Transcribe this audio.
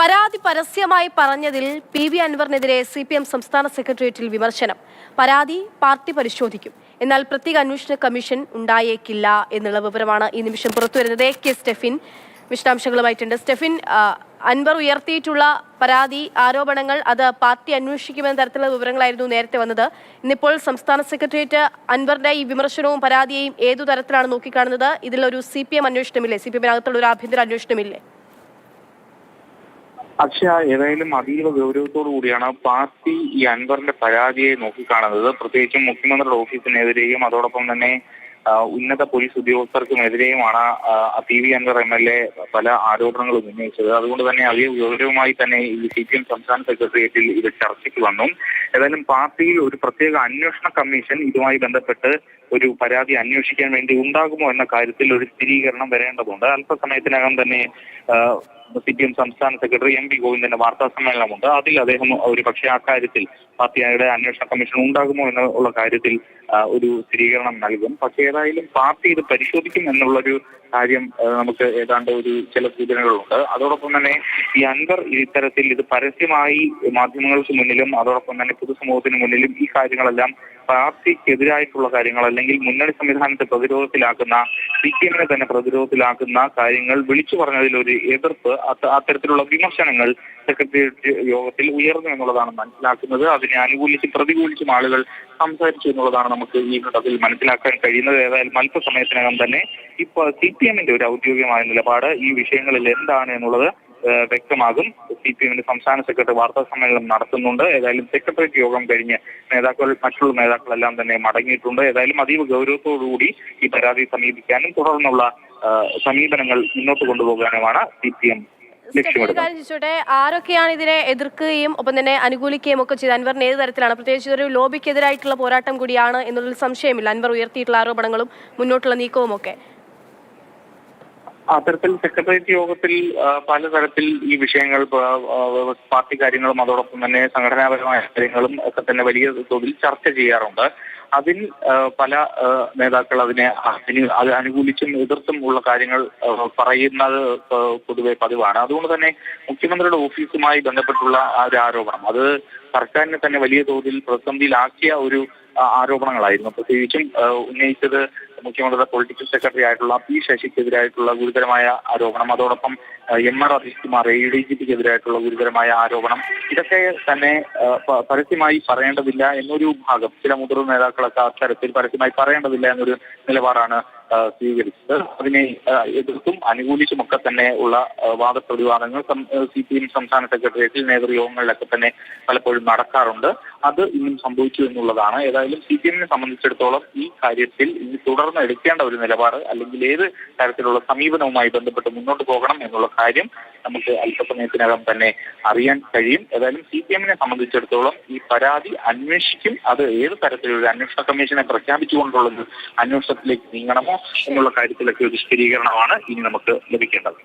പരാതി പരസ്യമായി പറഞ്ഞതിൽ പി വി അൻവറിനെതിരെ സി പി എം സംസ്ഥാന സെക്രട്ടേറിയറ്റിൽ വിമർശനം. പരാതി പാർട്ടി പരിശോധിക്കും. എന്നാൽ പ്രത്യേക അന്വേഷണ കമ്മീഷൻ ഉണ്ടായേക്കില്ല എന്നുള്ള വിവരമാണ് ഈ നിമിഷം പുറത്തുവരുന്നത് കെ സ്റ്റെഫിൻ വിശദാംശങ്ങളുമായിട്ടുണ്ട്. സ്റ്റെഫിൻ അൻവർ ഉയർത്തിയിട്ടുള്ള പരാതി ആരോപണങ്ങൾ അത് പാർട്ടി അന്വേഷിക്കുമെന്ന തരത്തിലുള്ള വിവരങ്ങളായിരുന്നു നേരത്തെ വന്നത്. ഇന്നിപ്പോൾ സംസ്ഥാന സെക്രട്ടേറിയറ്റ് അൻവറിന്റെ ഈ വിമർശനവും പരാതിയെയും ഏതു തരത്തിലാണ് നോക്കിക്കാണുന്നത്? ഇതിലൊരു സി പി എം അന്വേഷണമില്ലേ? സി പി എമ്മിനകത്തുള്ള ഒരു ആഭ്യന്തര അന്വേഷണമില്ലേ? അക്ഷയ ഏതായാലും അതീവ ഗൗരവത്തോടു കൂടിയാണ് പാർട്ടി ഈ അൻവറിന്റെ പരാതിയെ നോക്കിക്കാണുന്നത്. പ്രത്യേകിച്ചും മുഖ്യമന്ത്രിയുടെ ഓഫീസിനെതിരെയും അതോടൊപ്പം തന്നെ ഉന്നത police ഉദ്യോഗസ്ഥർക്കുമെതിരെയുമാണ് P V Anvar M L A പല ആരോപണങ്ങളും ഉന്നയിച്ചത്. അതുകൊണ്ട് തന്നെ അതീവ ഗൗരവമായി തന്നെ ഈ സി പി എം സംസ്ഥാന സെക്രട്ടേറിയറ്റിൽ ഇത് ചർച്ചയ്ക്ക് വന്നു. ഏതായാലും പാർട്ടിയിൽ ഒരു പ്രത്യേക അന്വേഷണ കമ്മീഷൻ ഇതുമായി ബന്ധപ്പെട്ട് ഒരു പരാതി അന്വേഷിക്കാൻ വേണ്ടി ഉണ്ടാകുമോ എന്ന കാര്യത്തിൽ ഒരു സ്ഥിരീകരണം വരേണ്ടതുണ്ട്. അല്പസമയത്തിനകം തന്നെ സി പി എം സംസ്ഥാന സെക്രട്ടറി എം പി ഗോവിന്ദന്റെ വാർത്താ സമ്മേളനമുണ്ട്. അതിൽ അദ്ദേഹം ഒരു പക്ഷേ ആ കാര്യത്തിൽ പാർട്ടിയുടെ അന്വേഷണ കമ്മീഷൻ ഉണ്ടാകുമോ എന്നുള്ള കാര്യത്തിൽ ഒരു സ്ഥിരീകരണം നൽകും. പക്ഷേ ഏതായാലും പാർട്ടി ഇത് പരിശോധിക്കും എന്നുള്ളൊരു കാര്യം നമുക്ക് ഏതാണ്ട് ഒരു ചില സൂചനകളുണ്ട്. അതോടൊപ്പം തന്നെ ഈ അൻവർ ഇത്തരത്തിൽ ഇത് പരസ്യമായി മാധ്യമങ്ങൾക്ക് മുന്നിലും അതോടൊപ്പം തന്നെ പൊതുസമൂഹത്തിന് മുന്നിലും ഈ കാര്യങ്ങളെല്ലാം പാർട്ടിക്കെതിരായിട്ടുള്ള കാര്യങ്ങൾ അല്ലെങ്കിൽ മുന്നണി സംവിധാനത്തെ പ്രതിരോധത്തിലാക്കുന്ന സി പി എമ്മിനെ തന്നെ പ്രതിരോധത്തിലാക്കുന്ന കാര്യങ്ങൾ വിളിച്ചു പറഞ്ഞതിൽ ഒരു എതിർപ്പ് അത്ത- അത്തരത്തിലുള്ള വിമർശനങ്ങൾ സെക്രട്ടേറിയറ്റ് യോഗത്തിൽ ഉയർന്നു എന്നുള്ളതാണ് മനസ്സിലാക്കുന്നത്. അതിനെ അനുകൂലിച്ചും പ്രതികൂലിച്ചും ആളുകൾ സംസാരിച്ചു എന്നുള്ളതാണ് നമുക്ക് ഈ ഘട്ടത്തിൽ മനസ്സിലാക്കാൻ കഴിയുന്നത്. ഏതായാലും അല്പസമയത്തിനകം തന്നെ ഇപ്പോൾ സി പി എമ്മിന്റെ ഒരു ഔദ്യോഗികമായ നിലപാട് ഈ വിഷയങ്ങളിൽ എന്താണ് എന്നുള്ളത് വ്യക്തമാകും. സി പി എമ്മിന്റെ സംസ്ഥാന സെക്രട്ടറി വാർത്താ സമ്മേളനം നടത്തുന്നുണ്ട്. ഏതായാലും സെക്രട്ടേറിയറ്റ് യോഗം കഴിഞ്ഞ് നേതാക്കൾ മറ്റുള്ള നേതാക്കളെല്ലാം തന്നെ മടങ്ങിയിട്ടുണ്ട്. ഏതായാലും അതീവ ഗൗരവത്തോടുകൂടി ഈ പരാതി സമീപിക്കാനും തുടർന്നുള്ള സമീപനങ്ങൾ മുന്നോട്ട് കൊണ്ടുപോകാനുമാണ് സി പി എം ലക്ഷ്യമിടുന്നത്. ചോദിച്ചോട്ടെ? ആരൊക്കെയാണ് ഇതിനെ എതിർക്കുകയും ഒപ്പം തന്നെ അനുകൂലിക്കുകയും ഒക്കെ ചെയ്ത് അൻവറിന് ഏത് തരത്തിലാണ്? പ്രത്യേകിച്ച് ഒരു ലോബിക്കെതിരായിട്ടുള്ള പോരാട്ടം കൂടിയാണ് എന്നുള്ളൊരു സംശയമില്ല. അൻവർ ഉയർത്തിയിട്ടുള്ള ആരോപണങ്ങളും മുന്നോട്ടുള്ള നീക്കവും ഒക്കെ അത്തരത്തിൽ സെക്രട്ടേറിയറ്റ് യോഗത്തിൽ പലതരത്തിൽ ഈ വിഷയങ്ങൾ പാർട്ടി കാര്യങ്ങളും അതോടൊപ്പം തന്നെ സംഘടനാപരമായ കാര്യങ്ങളും ഒക്കെ തന്നെ വലിയ തോതിൽ ചർച്ച ചെയ്യാറുണ്ട്. അതിൽ പല നേതാക്കൾ അതിനെ അത് അനുകൂലിച്ചും എതിർത്തും ഉള്ള കാര്യങ്ങൾ പറയുന്നത് പൊതുവെ പതിവാണ്. അതുകൊണ്ട് തന്നെ മുഖ്യമന്ത്രിയുടെ ഓഫീസുമായി ബന്ധപ്പെട്ടുള്ള ആ ഒരു ആരോപണം അത് സർക്കാരിനെ തന്നെ വലിയ തോതിൽ പ്രതിസന്ധിയിലാക്കിയ ഒരു ആരോപണങ്ങളായിരുന്നു. പ്രത്യേകിച്ചും ഉന്നയിച്ചത് മുഖ്യമന്ത്രിയുടെ പൊളിറ്റിക്കൽ സെക്രട്ടറി ആയിട്ടുള്ള പി ശശിക്കെതിരായിട്ടുള്ള ഗുരുതരമായ ആരോപണം അതോടൊപ്പം M R Ajithkumar A D G പിക്കെതിരായിട്ടുള്ള ഗുരുതരമായ ആരോപണം ഇതൊക്കെ തന്നെ പരസ്യമായി പറയേണ്ടതില്ല എന്നൊരു ഭാഗം ചില മുതിർന്ന നേതാക്കളൊക്കെ അത്തരത്തിൽ പരസ്യമായി പറയേണ്ടതില്ല എന്നൊരു നിലപാടാണ് സ്വീകരിച്ചത്. അതിനെ എതിർത്തും അനുകൂലിച്ചുമൊക്കെ തന്നെ ഉള്ള വാദപ്രതിവാദങ്ങൾ സി പി എം സംസ്ഥാന സെക്രട്ടേറിയറ്റിൽ നേതൃയോഗങ്ങളിലൊക്കെ തന്നെ പലപ്പോഴും നടക്കാറുണ്ട്. അത് ഇന്നും സംഭവിച്ചു എന്നുള്ളതാണ്. ഏതായാലും സി പി എമ്മിനെ സംബന്ധിച്ചിടത്തോളം ഈ കാര്യത്തിൽ ഇനി തുടർന്ന് എടുക്കേണ്ട ഒരു നിലപാട് അല്ലെങ്കിൽ ഏത് തരത്തിലുള്ള സമീപനവുമായി ബന്ധപ്പെട്ട് മുന്നോട്ട് പോകണം എന്നുള്ള കാര്യം നമുക്ക് അല്പസമയത്തിനകം തന്നെ അറിയാൻ കഴിയും. ഏതായാലും സി പി എമ്മിനെ സംബന്ധിച്ചിടത്തോളം ഈ പരാതി അന്വേഷിക്കും. അത് ഏത് തരത്തിലൊരു അന്വേഷണ കമ്മീഷനെ പ്രഖ്യാപിച്ചുകൊണ്ടുള്ള അന്വേഷണത്തിലേക്ക് നീങ്ങണമോ എന്നുള്ള കാര്യത്തിലൊക്കെ ഒരു സ്ഥിരീകരണമാണ് ഇനി നമുക്ക് ലഭിക്കേണ്ടത്.